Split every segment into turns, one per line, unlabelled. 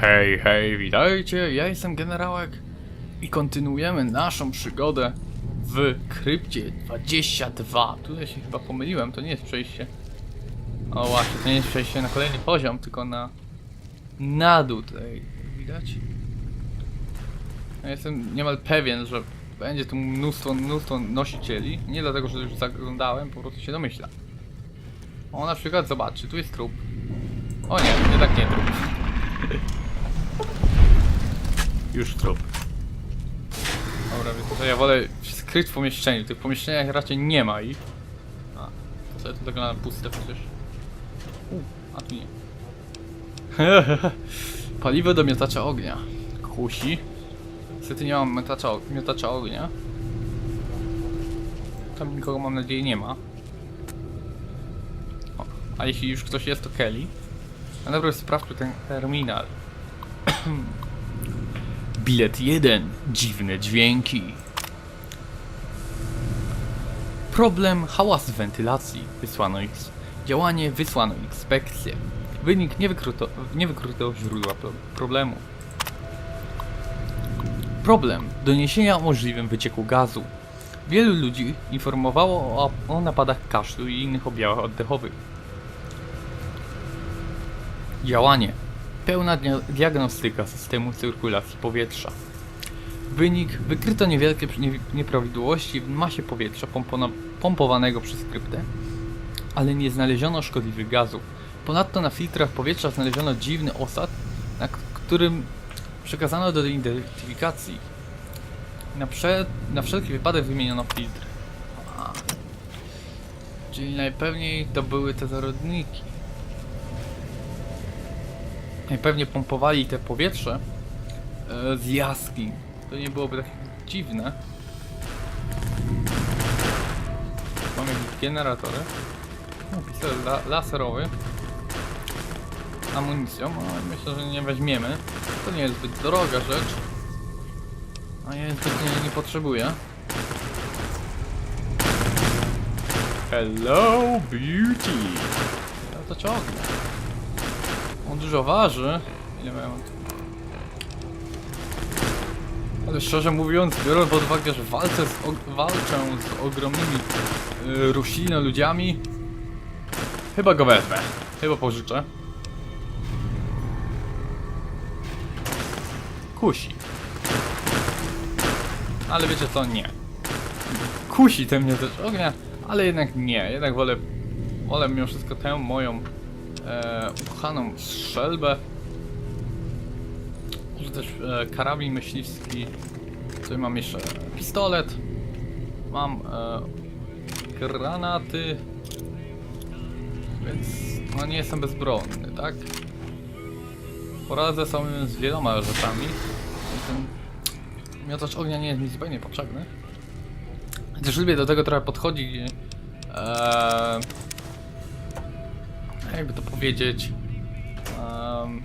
Hej, hej, witajcie, ja jestem generałek i kontynuujemy naszą przygodę w krypcie 22. Tutaj się chyba pomyliłem, to nie jest przejście. O właśnie, to nie jest przejście na kolejny poziom, tylko na na dół tutaj. Widać? Ja jestem niemal pewien, że będzie tu mnóstwo, mnóstwo nosicieli. Nie dlatego, że już zaglądałem, po prostu się domyślam. O, na przykład, zobaczcie, tu jest trup. O nie, jednak nie trup. Już trup. Dobra, więc to ja wolę się skryć w pomieszczeniu. Tych pomieszczeniach raczej nie ma ich. A, to sobie to wygląda puste przecież. U, a tu nie. Paliwo do miotacza ognia. Kusi. Niestety nie mam miotacza, miotacza ognia. Tam nikogo mam nadzieję nie ma. O, a jeśli już ktoś jest, to Kelly. A dobra, sprawdźmy ten terminal. Bilet 1. Dziwne dźwięki. Problem hałas wentylacji. Wysłano ich. Działanie wysłano inspekcję. Wynik nie wykryto, nie wykryto źródła pro, problemu. Problem. Doniesienia o możliwym wycieku gazu. Wielu ludzi informowało o, o napadach kaszlu i innych objawach oddechowych. Działanie. Pełna dia- diagnostyka systemu cyrkulacji powietrza. Wynik. Wykryto niewielkie nie- nieprawidłowości w masie powietrza pompowanego przez kryptę, ale nie znaleziono szkodliwych gazów. Ponadto na filtrach powietrza znaleziono dziwny osad, na którym przekazano do identyfikacji. Na, prze- na wszelki wypadek wymieniono filtry. A. Czyli najpewniej to były te zarodniki. Najpewniej pompowali te powietrze e, z jaskiń. To nie byłoby takie dziwne. Mamy jakieś generatory. No, pistolet la laserowy. Amunicją, no, myślę, że nie weźmiemy. To nie jest zbyt droga rzecz. A ja zbyt nie, nie potrzebuję. Hello, beauty! Ja to ciągnę. Dużo waży. Ile mają tu? Ale szczerze mówiąc, biorąc pod uwagę, że walczę z, og- walczę z ogromnymi yy, roślinoludziami, chyba go wezmę. Chyba pożyczę. Kusi. Ale wiecie co? Nie. Kusi ten mnie też ognia, ale jednak nie. Jednak wolę, wolę mimo wszystko tę moją e, ukochaną strzelbę. Może też e, karabin myśliwski. Tutaj mam jeszcze pistolet. Mam e, granaty. Więc no nie jestem bezbronny, tak? Poradzę sobie z wieloma rzeczami. Ten miotacz ognia nie jest mi zupełnie potrzebny. Też lubię do tego trochę podchodzić. Eee, jakby to powiedzieć. em,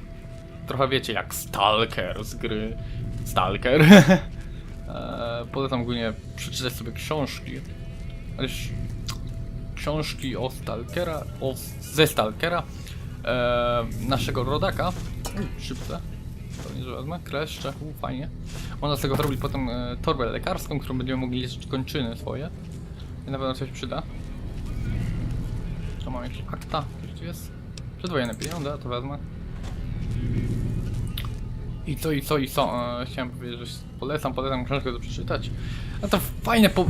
trochę wiecie, jak Stalker z gry Stalker. eee, polecam ogólnie przeczytać sobie książki. Książki o Stalkera, o, ze Stalkera, e, naszego rodaka. Szybce. To nie, wezmę. Kleszcze, u, fajnie. Można z tego zrobić potem e, torbę lekarską, którą będziemy mogli leczyć kończyny swoje. I na pewno coś przyda. To mam jakieś akta, jest. Przedwojenne pieniądze, to wezmę. I co, i co, i co? E, chciałem powiedzieć, że polecam, polecam książkę do przeczytać. A to fajne po, e,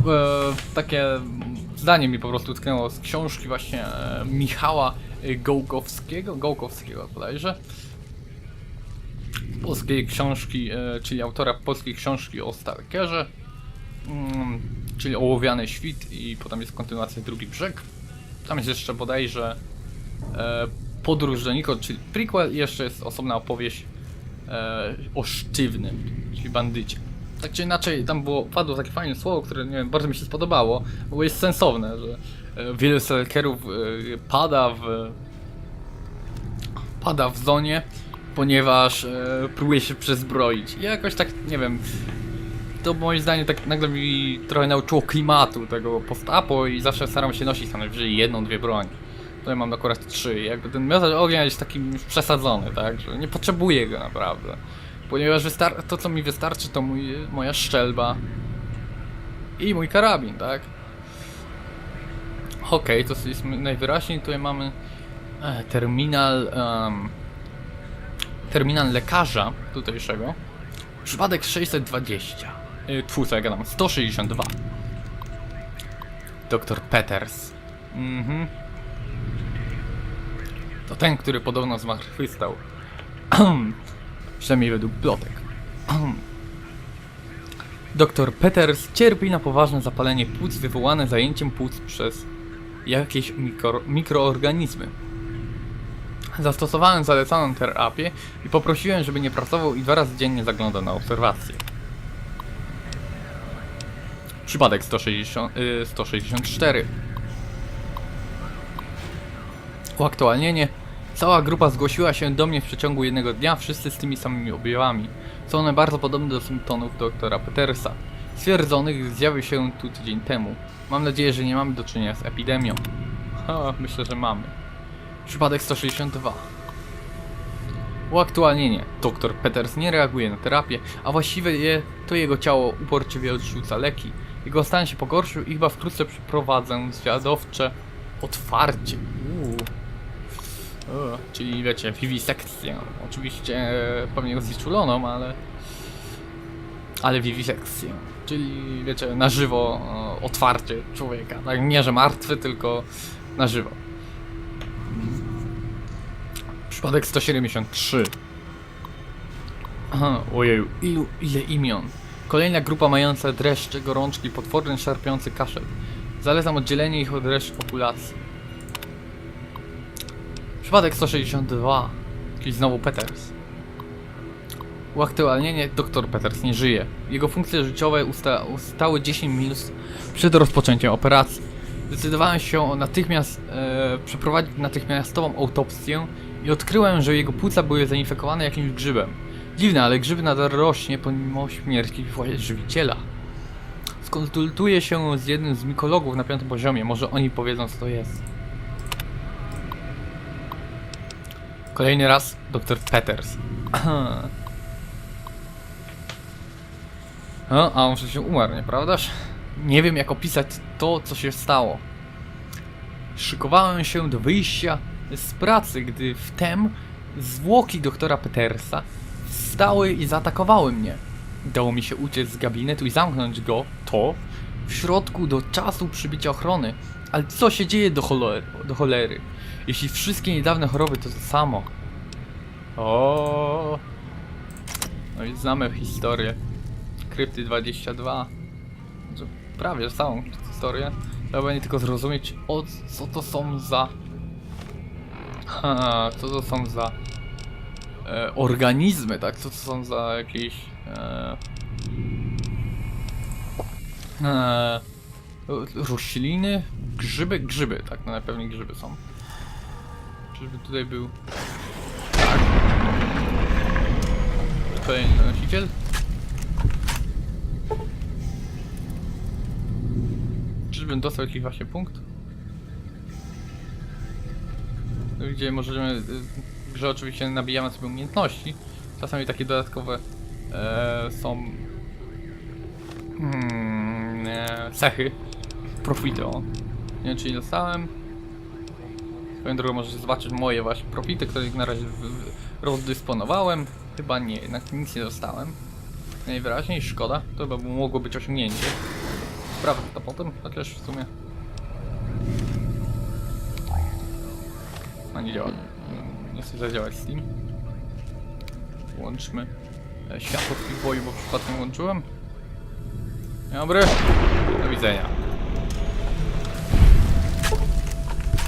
takie zdanie mi po prostu tknęło z książki właśnie e, Michała e, Gołkowskiego, Gołkowskiego bodajże. Polskiej książki, e, czyli autora polskiej książki o Stalkerze, mm, czyli Ołowiany Świt i potem jest kontynuacja Drugi Brzeg. Tam jest jeszcze bodajże Podróż do czyli prequel jeszcze jest osobna opowieść e, o Sztywnym, czyli bandycie. Tak czy inaczej, tam było, padło takie fajne słowo, które nie wiem, bardzo mi się spodobało, bo jest sensowne, że e, wielu stalkerów e, pada w pada w zonie, ponieważ e, próbuje się przezbroić. I jakoś tak, nie wiem, to moim zdaniem tak nagle mi trochę nauczyło klimatu tego post-apo i zawsze staram się nosić tam najwyżej jedną, dwie broń. Tutaj mam akurat trzy. Jakby ten miotacz ognia jest taki przesadzony, tak? Że nie potrzebuję go naprawdę. Ponieważ to co mi wystarczy to mój, moja szczelba i mój karabin, tak? Okej, to jest najwyraźniej tutaj mamy e, terminal em, terminal lekarza tutejszego. Przypadek 620. Yy, Tfu, co ja gadam, 162. Doktor Peters. Mhm. To ten, który podobno zmartwychwstał. Przynajmniej według plotek. Doktor Peters cierpi na poważne zapalenie płuc wywołane zajęciem płuc przez jakieś mikro, mikroorganizmy. Zastosowałem zalecaną terapię i poprosiłem, żeby nie pracował i dwa razy dziennie zaglądał na obserwację. Przypadek 160, y, 164. Uaktualnienie. Cała grupa zgłosiła się do mnie w przeciągu jednego dnia, wszyscy z tymi samymi objawami. Są one bardzo podobne do symptomów doktora Petersa, stwierdzonych, zjawił się tu tydzień temu. Mam nadzieję, że nie mamy do czynienia z epidemią. Ha, myślę, że mamy. Przypadek 162. Uaktualnienie. Doktor Peters nie reaguje na terapię, a właściwie to jego ciało uporczywie odrzuca leki. Jego stan się pogorszył i chyba wkrótce przeprowadzę zwiadowcze otwarcie. Uuu. Czyli wiecie, wiwisekcję. Oczywiście e, pewnie znieczuloną, ale... Ale wiwisekcję. Czyli wiecie, na żywo e, otwarcie człowieka. Tak, nie, że martwy, tylko na żywo. Przypadek 173. Aha, ojeju, ilu, ile imion. Kolejna grupa mająca dreszcze, gorączki, potworny, szarpiący kaszel. Zalecam oddzielenie ich od reszty populacji. Przypadek 162. Jakiś znowu Peters. Uaktualnienie, doktor Peters nie żyje. Jego funkcje życiowe usta ustały 10 minut przed rozpoczęciem operacji. Zdecydowałem się natychmiast e, przeprowadzić natychmiastową autopsję i odkryłem, że jego płuca były zainfekowane jakimś grzybem. Dziwne, ale grzyb nadal rośnie pomimo śmierci żywiciela. Skonsultuję się z jednym z mikologów na piątym poziomie, może oni powiedzą co to jest. Kolejny raz dr Peters. No, a on przecież umarł, nieprawdaż? Nie wiem jak opisać to, co się stało. Szykowałem się do wyjścia z pracy, gdy wtem zwłoki doktora Petersa wstały i zaatakowały mnie. Udało mi się uciec z gabinetu i zamknąć go, to, w środku do czasu przybycia ochrony. Ale co się dzieje do cholery? Do cholery? Jeśli wszystkie niedawne choroby to to samo. O. No i znamy historię. Krypty 22. Że Prawie całą historię. Trzeba będzie tylko zrozumieć, o co to są za. Ha, co to są za. E, organizmy, tak? Co to są za jakieś. E, e, rośliny? Grzyby? Grzyby, tak, no najpewniej grzyby są. Czyżby tutaj był. Tak. Kolejny nosiciel. Czyżbym dostał jakiś właśnie punkt? No, Gdzie możemy. W grze oczywiście nabijamy sobie umiejętności. Czasami takie dodatkowe e, są. Hmm, e, cechy. Profity, o. Nie wiem, czy nie dostałem. Swoją drogą możecie zobaczyć moje właśnie profity, które na razie rozdysponowałem. Chyba nie, jednak nic nie dostałem. Najwyraźniej szkoda, to by mogło być osiągnięcie. Sprawdzę to potem, chociaż w sumie... A nie działa. Nie chce zadziałać Steam. Włączmy e, światło w piwoju, bo przypadkiem włączyłem. Dzień dobry. Do widzenia.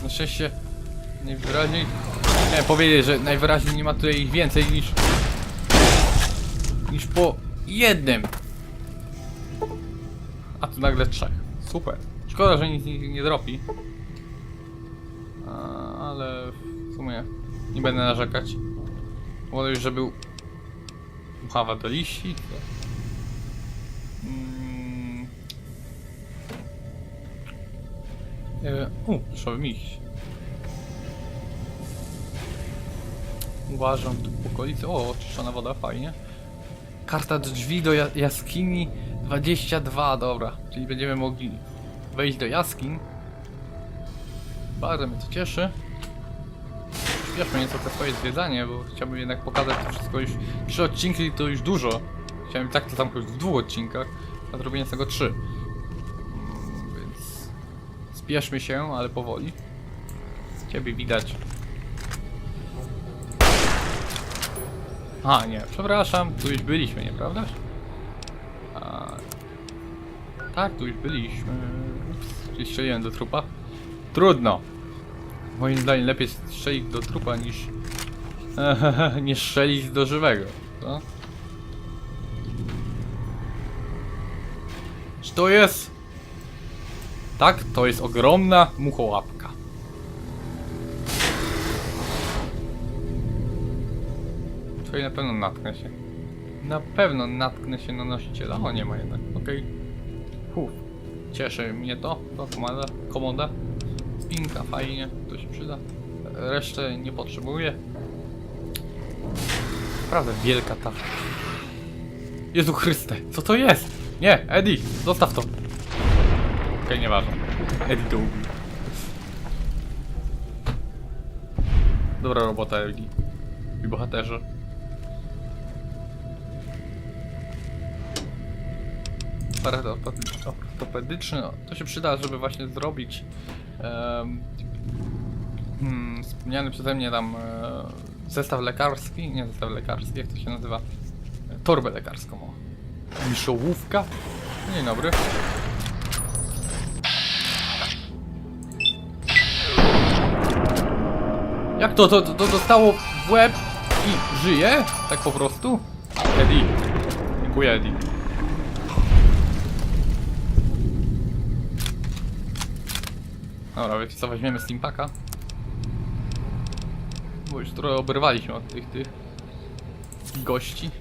Na szczęście najwyraźniej... Chciałem powiedzieć, że najwyraźniej nie ma tutaj ich więcej niż... niż po jednym. A tu nagle trzech. Super. Szkoda, że nic nie, nie dropi. A, ale w sumie nie będę narzekać. Wolę już, że był uchawa do liści. Mm. E, u, pluszowy miś. Uważam tu w okolicy. O, oczyszczona woda, fajnie. Karta drzwi do ja jaskini 22, dobra. Czyli będziemy mogli wejść do jaskiń. Bardzo mnie to cieszy. Przyspieszmy nieco te swoje zwiedzanie, bo chciałbym jednak pokazać to wszystko już. Trzy odcinki to już dużo. Chciałem tak to zamknąć w dwóch odcinkach, a zrobienie z tego trzy. Więc spieszmy się, ale powoli. Ciebie widać. A, nie, przepraszam, tu już byliśmy, nieprawdaż? A, tak, tu już byliśmy. Ups, strzeliłem do trupa. Trudno. Moim zdaniem lepiej strzelić do trupa niż nie strzelić do żywego. Co? Czy to jest? Tak, to jest ogromna muchołapka. Tutaj na pewno natknę się. Na pewno natknę się na nosiciela. O, nie ma jednak. Okej. Okay. Cieszy mnie to. To komanda. Komoda. Spinka, fajnie. To się przyda. Resztę nie potrzebuję. Naprawdę wielka ta. Jezu Chryste, co to jest? Nie, Eddie, zostaw to. Okej, okay, nieważne. Eddie to ubił. Dobra robota, Eddie. I bohaterze. Aparat ortopedyczny, no, to się przyda, żeby właśnie zrobić hmm, wspomniany przeze mnie tam e, zestaw lekarski, nie zestaw lekarski, jak to się nazywa? Torbę lekarską. Miszołówka? Dzień dobry. Jak to, to, to dostało w łeb i żyje? Tak po prostu? Eddie. Dziękuję, Eddie. Dobra, wiecie co, weźmiemy Steampaka. Bo już trochę oberwaliśmy od tych, tych gości.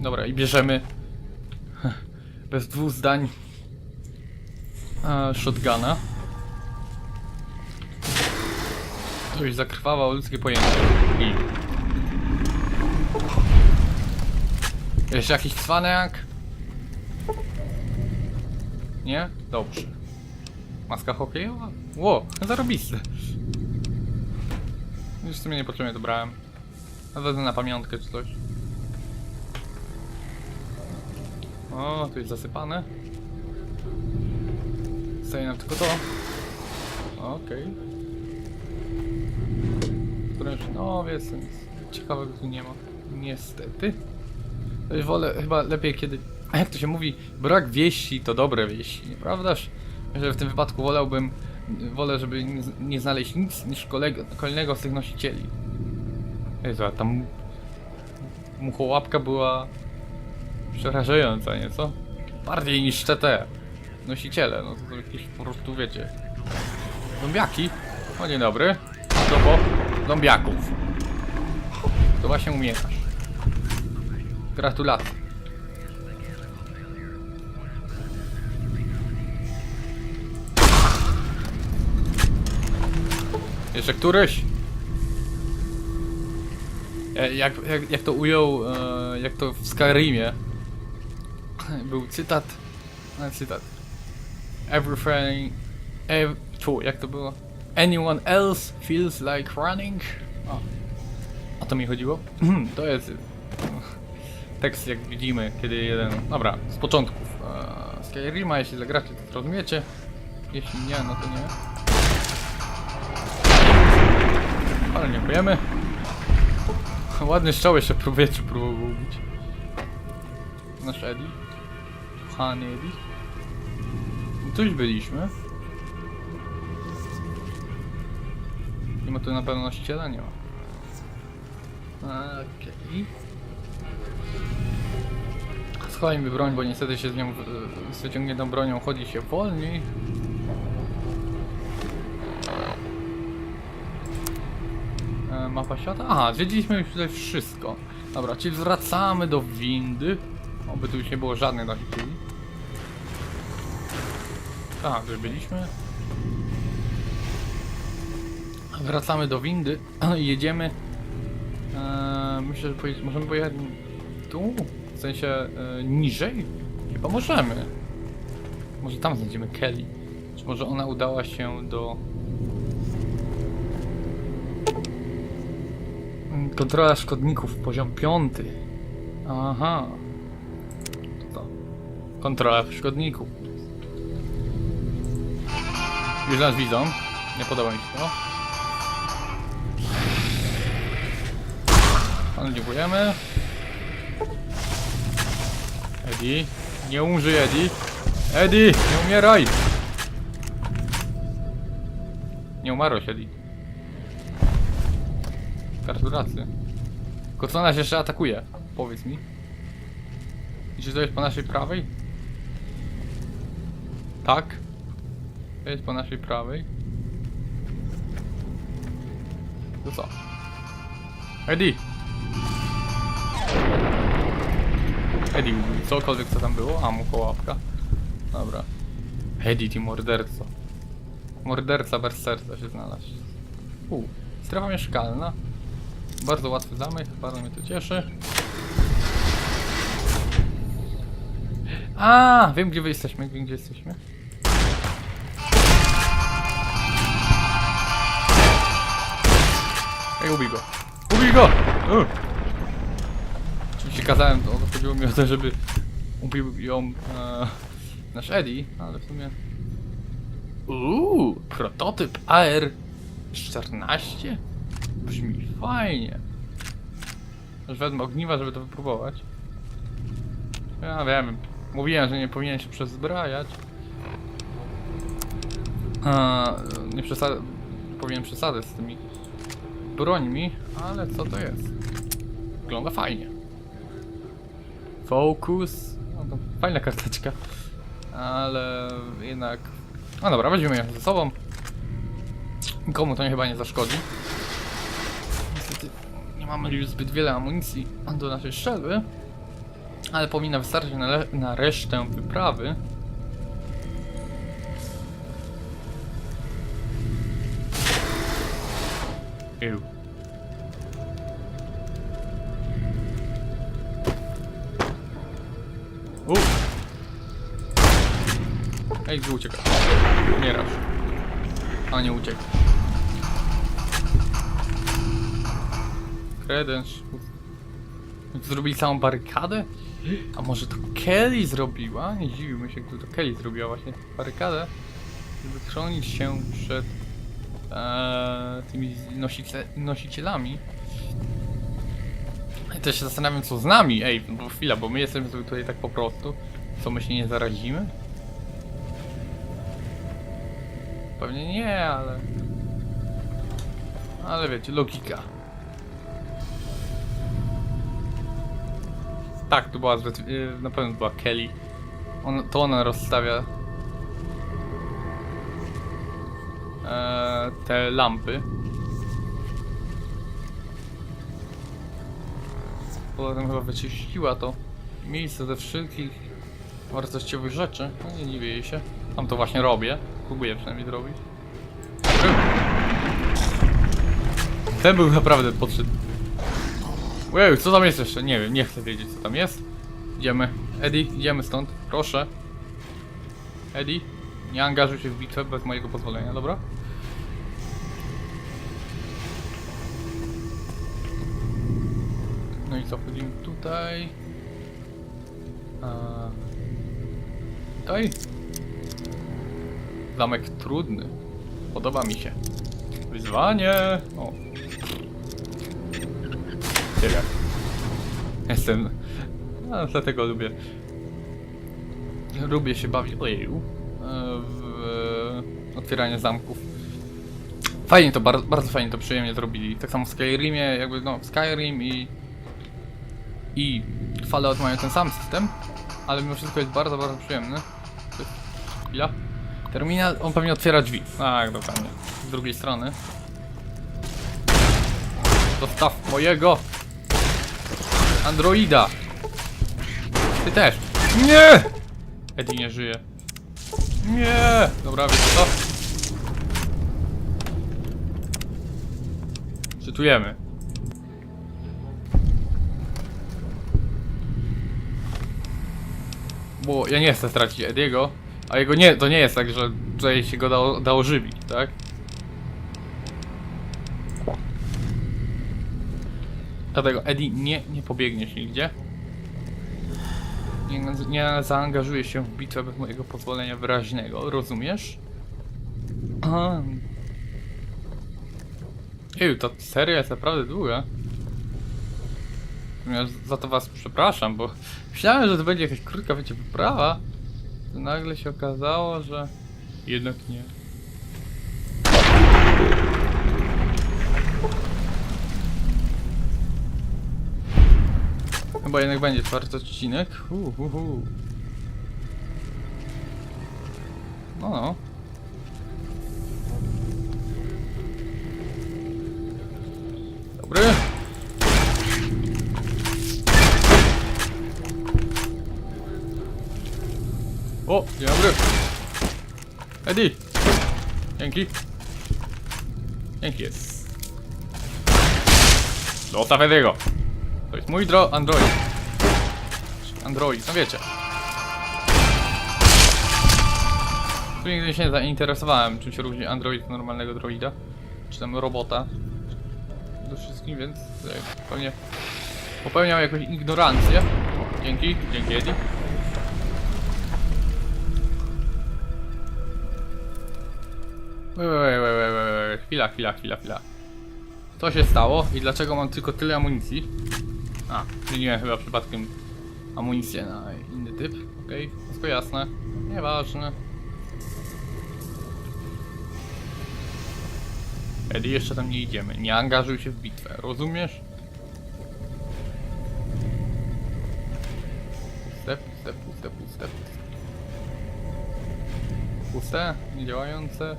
Dobra, i bierzemy bez dwóch zdań e, shotguna. To już zakrwawał ludzkie pojęcie. I... Jeszcze jakiś cwaniak? Nie? Dobrze. Maska hokejowa? Ło, zarobiste. Już w sumie niepotrzebnie to brałem. Nawet na pamiątkę czy coś. O, tu jest zasypane. Zostaje nam tylko to. Okej. No wiesz, nic ciekawego tu nie ma. Niestety. Wolę chyba lepiej kiedy... A jak to się mówi? Brak wieści to dobre wieści, nieprawdaż? Że w tym wypadku wolałbym... Wolę, żeby nie, znaleźć nic niż kolego, kolejnego z tych nosicieli. Jezu, a tam... Muchołapka była... Przerażająca nieco. Bardziej niż te nosiciele, no to są jakieś po prostu wiecie. Zombiaki? O dzień dobry. To po zombiaków. To właśnie umierasz. Gratulacje. Jeszcze któryś? E, Jak, jak, jak to ujął, e, jak to w Skyrimie był cytat, no, cytat. Everything, ev, tu, jak to było? Anyone else feels like running? O, o to mi chodziło. to jest tekst, jak widzimy, kiedy jeden, dobra, z początków e, Skyrima, jeśli zagracie, to zrozumiecie. Jeśli nie, no to nie. Ale dziękujemy. Ładny strzał jeszcze próbuje, czy próbował ubić. Nasz Eddie. Kochany Eddie. Tu byliśmy. Nie ma tu na pewno nosiciela? Nie ma. Okej. Schowajmy broń, bo niestety się z nią, z wyciągniętą bronią chodzi się wolniej. Mapa świata? Aha, zwiedziliśmy już tutaj wszystko. Dobra, czyli wracamy do windy. Oby tu już nie było żadnych nachytuli. Tak, już byliśmy. Wracamy do windy i jedziemy Eee, myślę, że pojedzie, możemy pojechać tu? W sensie e, niżej? Chyba możemy. Może tam znajdziemy Kelly. Czy może ona udała się do... Kontrola szkodników, poziom piąty. Aha. To to. Kontrola szkodników. Już nas widzą. Nie podoba mi się to. Panu dziękujemy. Eddie. Nie umrzyj, Eddie. Eddie, nie umieraj! Nie umarłeś, Eddie. Gratulacje. Tylko co nas jeszcze atakuje? Powiedz mi. I czy to jest po naszej prawej? Tak. To jest po naszej prawej. To co? Eddie! Eddie, cokolwiek co tam było. A, mu kołapka. Dobra. Eddie, ty morderco. Morderca bez serca się znalazł. U, strefa mieszkalna. Bardzo łatwy zamek, bardzo mnie to cieszy. A, wiem gdzie wy jesteśmy, wiem gdzie jesteśmy. Ej, ubij go. Ubij go! Oczywiście kazałem, to chodziło mi o to, żeby ubił ją e, nasz Eddie, ale w sumie... Uuu, prototyp AR-14? Brzmi fajnie. Aż wezmę ogniwa, żeby to wypróbować. Ja wiem, mówiłem, że nie powinien się przezbrajać. A, nie przesadzę, powinien przesadzać z tymi brońmi, ale co to jest? Wygląda fajnie. Focus. No fajna karteczka. Ale jednak. No dobra, weźmiemy ją ze sobą. Nikomu to nie chyba nie zaszkodzi. Nie mamy już zbyt wiele amunicji do naszej strzelby. Ale powinna wystarczyć na, na resztę wyprawy. Ew. U. Ej, gdzie ucieka? Umierasz. A nie ucieka. Kredens. Zrobili całą barykadę? A może to Kelly zrobiła? Nie dziwiłbym się, gdyby to Kelly zrobiła właśnie barykadę, żeby chronić się przed e, tymi nosice, nosicielami. Ja też się zastanawiam, co z nami. Ej, bo chwila, bo my jesteśmy sobie tutaj tak po prostu. Co, my się nie zarazimy? Pewnie nie, ale... Ale wiecie, logika. Tak, to była y, na pewno była Kelly. On, to ona rozstawia e, te lampy. Potem chyba wyczyściła to miejsce ze wszelkich wartościowych rzeczy. No nie dziwię się. Tam to właśnie robię. Próbuję przynajmniej zrobić. Ten był naprawdę potrzebny. Ej, co tam jest jeszcze? Nie wiem, nie chcę wiedzieć co tam jest. Idziemy. Eddie, idziemy stąd. Proszę. Eddie, nie angażuj się w bitwę bez mojego pozwolenia, dobra? No i co, wchodzimy tutaj. A... Tutaj. Zamek trudny. Podoba mi się. Wyzwanie. O. Tyle. Jestem. No, dlatego lubię. Lubię się bawić. Ojeju. e, W otwieranie zamków. Fajnie to, bardzo, bardzo fajnie to przyjemnie zrobili. Tak samo w Skyrimie, jakby no Skyrim i i Fallout mają ten sam system, ale mimo wszystko jest bardzo, bardzo przyjemny. Chwila. Terminal, on pewnie otwiera drzwi. Tak, dokładnie. Z drugiej strony. Dostaw mojego Androida. Ty też. Nie! Eddie nie żyje. Nie! Dobra, wiecie co? Czytujemy. Bo ja nie chcę stracić Ediego, a jego nie, to nie jest tak, że, że jej się go dało, dało żywić, tak? Dlatego Eddie nie, nie pobiegniesz nigdzie. Nie, nie zaangażuje się w bitwę bez mojego pozwolenia wyraźnego, rozumiesz? Ej, ta seria jest naprawdę długa. Ja za to was przepraszam, bo myślałem, że to będzie jakaś krótka, wiecie, wyprawa. To nagle się okazało, że jednak nie. Chyba jednak będzie czwarty odcinek. No, no. Dobry. O, dzień dobry. Eddie. Dzięki. Dzięki jest. Zostaw. Mój dro Android. Android, no wiecie. Tu nigdy się nie zainteresowałem, czym się różni Android od normalnego droida. Czy tam robota. Do wszystkim, więc tutaj pewnie popełniał jakąś ignorancję. Dzięki, dzięki Eddie. Chwila, chwila, chwila, chwila. Co się stało i dlaczego mam tylko tyle amunicji? A, zmieniłem chyba przypadkiem amunicję na inny typ. Okej, wszystko jasne. Nieważne. Eddie, jeszcze tam nie idziemy. Nie angażuj się w bitwę, rozumiesz? Puste, puste, puste, puste. Puste, niedziałające.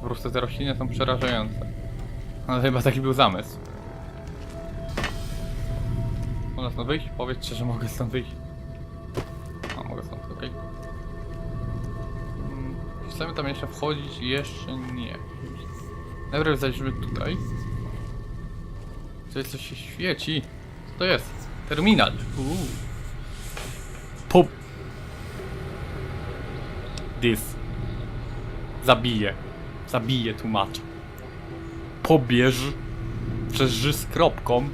Po prostu te rośliny są przerażające. Ale chyba taki był zamysł. Można stąd wyjść? Powiedzcie, że mogę stąd wyjść. A, mogę stąd, okej. Mm, Chcemy tam jeszcze wchodzić? Jeszcze nie. Najpierw zajrzymy tutaj. Coś, coś się świeci. Co to jest? Terminal. Uuu. Pop. This. Zabije. Zabije tłumacza. Pobierz. Przez ży z kropką.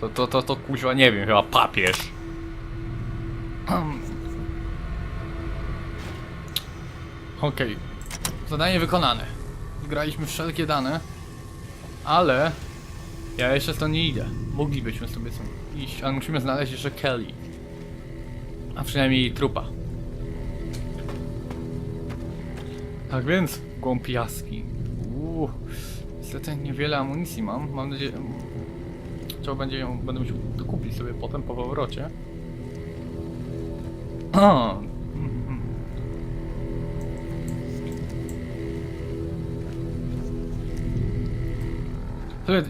To, to, to, to kuźwa nie wiem, chyba papież. Okej. Zadanie wykonane. Zgraliśmy wszelkie dane. Ale... Ja jeszcze stąd nie idę. Moglibyśmy sobie stąd iść, ale musimy znaleźć jeszcze Kelly. A przynajmniej trupa. Tak więc, głąb jaskiń. Uuu, niestety niewiele amunicji mam. Mam nadzieję... Trzeba będzie ją, będę musiał dokupić sobie potem po powrocie. O,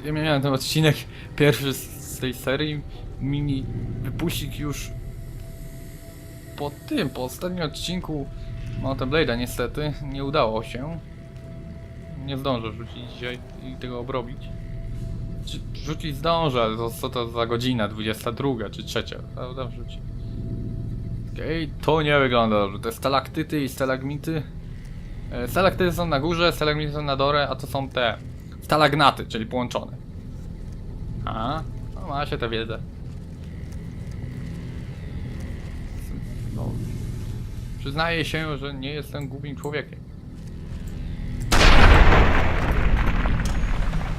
Ja miałem ten odcinek pierwszy z tej serii mini wypuścić już po tym, po ostatnim odcinku Mountain Blade'a niestety nie udało się. Nie zdążę rzucić dzisiaj i tego obrobić. Rzucić zdążę, ale to, co to za godzina, 22 czy 3, prawda? Wrzuci. Okej, to nie wygląda dobrze. Jest stalaktyty i stalagmity. E, Stalaktyty są na górze, stalagmity są na dole, a to są te stalagnaty, czyli połączone. A, no ma się tę wiedzę. No, przyznaję się, że nie jestem głupim człowiekiem.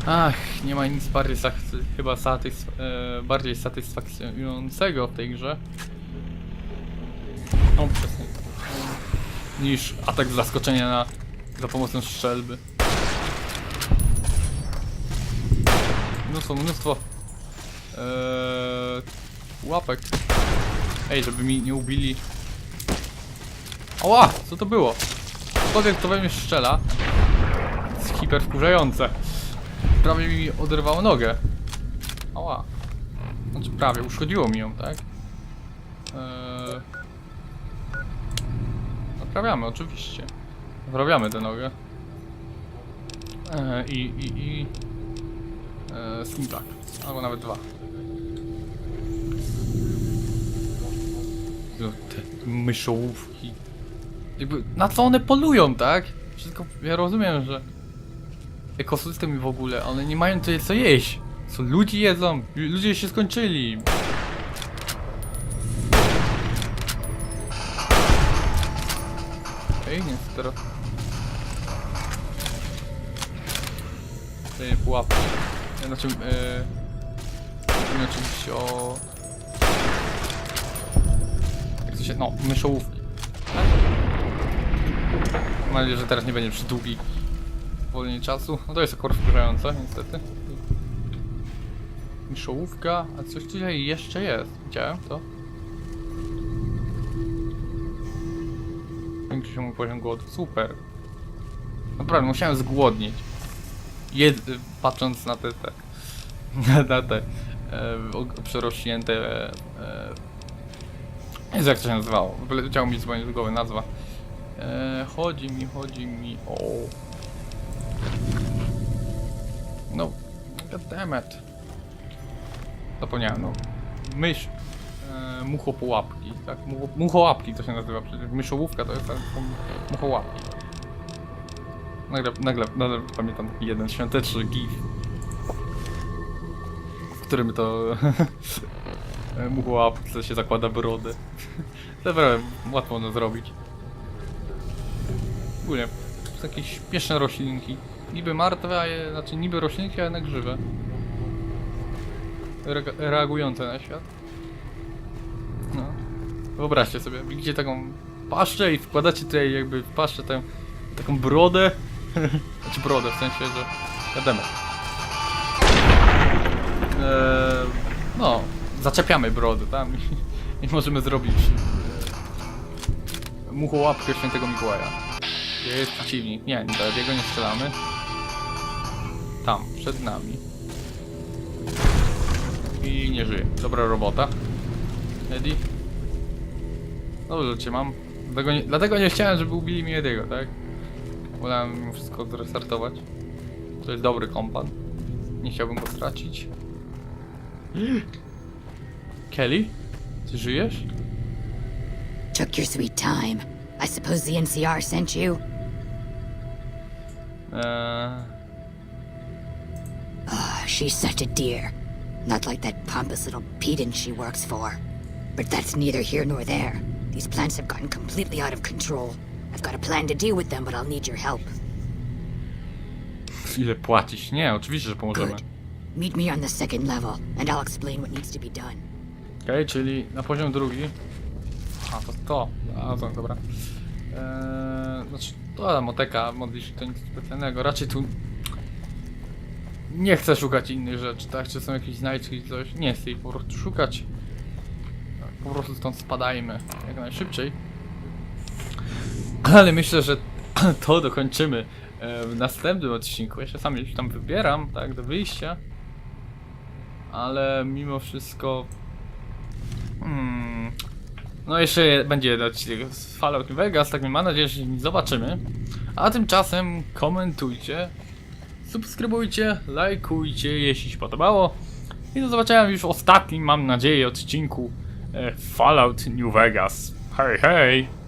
Ach, nie ma nic bardziej chyba satys e, bardziej satysfakcjonującego w tej grze. O. Niż atak z zaskoczenia na, za pomocą strzelby. Mnóstwo, mnóstwo eee, łapek. Ej, żeby mi nie ubili. Oła, co to było? Powiem, kto we mnie strzela. Jest hiper wkurzające. Prawie mi oderwało nogę. Ała. Znaczy prawie, uszkodziło mi ją, tak? Eee... Naprawiamy, oczywiście. Naprawiamy tę nogę. Eee, I, i, i... Eee, slim tak. Albo nawet dwa. No, te myszołówki. Jakby, na co one polują, tak? Wszystko, ja rozumiem, że ekosystem i w ogóle, one nie mają tutaj co jeść. Co ludzi jedzą, ludzie się skończyli. Ej, nie, teraz. Tutaj pułapki. Znaczy, yy, mówimy oczywiście o... Jak to się... no, myszołówki. Mam nadzieję, że teraz nie będzie przy wolniej czasu. No to jest akurat wkurzające, niestety. Myszołówka, a coś tutaj jeszcze jest. Widziałem to? Zwiększy się mój poziom głodu. Super. Naprawdę, musiałem zgłodnieć. Jed patrząc na te, te na, te e, przerośnięte e, e, jak to się nazywało? Wyleciało mi z głowy nazwa. E, chodzi mi, chodzi mi o... No, goddammit. Zapomniałem, no. Mysz. E, muchopułapki, tak? Mucho, muchołapki to się nazywa przecież. Myszołówka to jest tak, muchołapki. Nagle, nagle, nagle pamiętam taki jeden świąteczny gif. W którym to muchołapce się zakłada brodę. Naprawdę łatwo ono zrobić. W ogóle, to jakieś śmieszne roślinki. Niby martwe, a je, znaczy niby roślinki, a jednak żywe. Re- reagujące na świat. No. Wyobraźcie sobie, widzicie taką paszczę i wkładacie tutaj jakby w paszczę tę taką brodę. znaczy brodę, w sensie, że wiadomo. Eee, no, zaczepiamy brodę tam i, i możemy zrobić e, muchołapkę świętego Mikołaja. Jest przeciwnik? Nie, do jego nie strzelamy. Tam, przed nami. I nie żyje. Dobra robota. Eddie. Dobrze cię mam. Dlatego nie, dlatego nie chciałem, żeby ubili mi Ediego, tak? Wolałem mimo wszystko zrestartować. To jest dobry kompan. Nie chciałbym go stracić. Kelly? Ty żyjesz?
Took your sweet time. I suppose the NCR sent you?
Eee,
she's such a dear. Not like that pompous little pedant she works for. But that's neither here nor there. These plants have gotten completely out of control. I've got a plan to deal with them, but I'll need your help.
ile płacić? Nie, oczywiście, że pomożemy.
Good. Meet me on the second level, and I'll explain what needs to be done.
Okej, czyli na poziom drugi. A, to to. A, to dobra. Eee, znaczy, to moteka, modli się to nic specjalnego. Raczej tu nie chcę szukać innych rzeczy, tak? Czy są jakieś znajdźki coś? Nie chcę ich po prostu szukać. Po prostu stąd spadajmy jak najszybciej. Ale myślę, że to dokończymy e, w następnym odcinku. Ja się sam już tam wybieram, tak, do wyjścia. Ale mimo wszystko Hmm. No jeszcze je- będzie jeden odcinek z Fallout New Vegas, tak mam nadzieję, że się zobaczymy. A tymczasem komentujcie, subskrybujcie, lajkujcie, jeśli się podobało. I do zobaczenia już w ostatnim, mam nadzieję, odcinku e, Fallout New Vegas. Hej, hej!